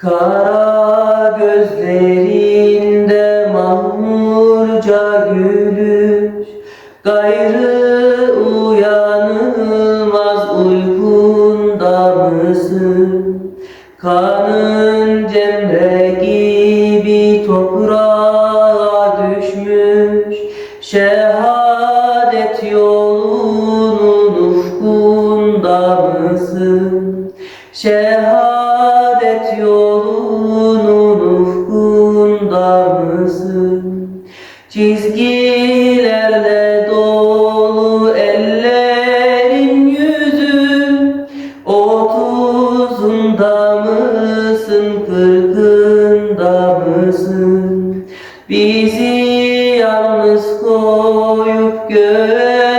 Kara gözlerinde mahmurca gülüş Gayrı uyanılmaz uykunda mısın? Kanın cemre gibi toprağa düşmüş Şehadet yolunun ufkunda mısın? Şehadet yolunun ufkunda mısın? Çizgilerle dolu ellerin yüzün Otuzunda mısın, kırkında mısın? Bizi yalnız koyup göğe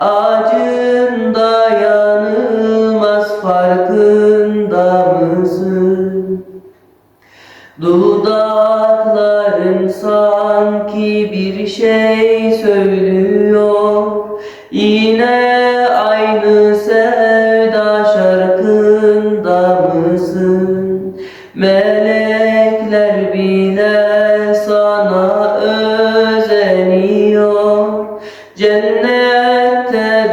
Acın dayanılmaz farkında mısın? Dudakların sanki bir şey söylüyor Yine aynı sevda şarkında mısın? Melekler bile sana özeniyor Cennette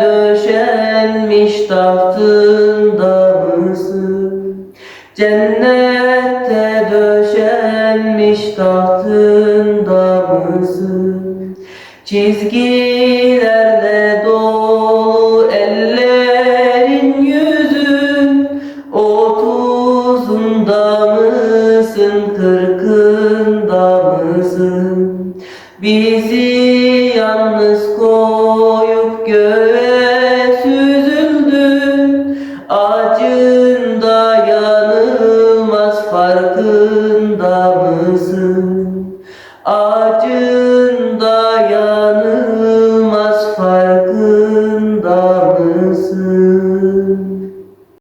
döşenmiş tahtında mısın? Cennette döşenmiş tahtında mısın? Çizgilerle dolu ellerin yüzün Otuzunda mısın, kırkında mısın? Bizi yalnız koyup farkında mısın? Acın dayanılmaz farkın.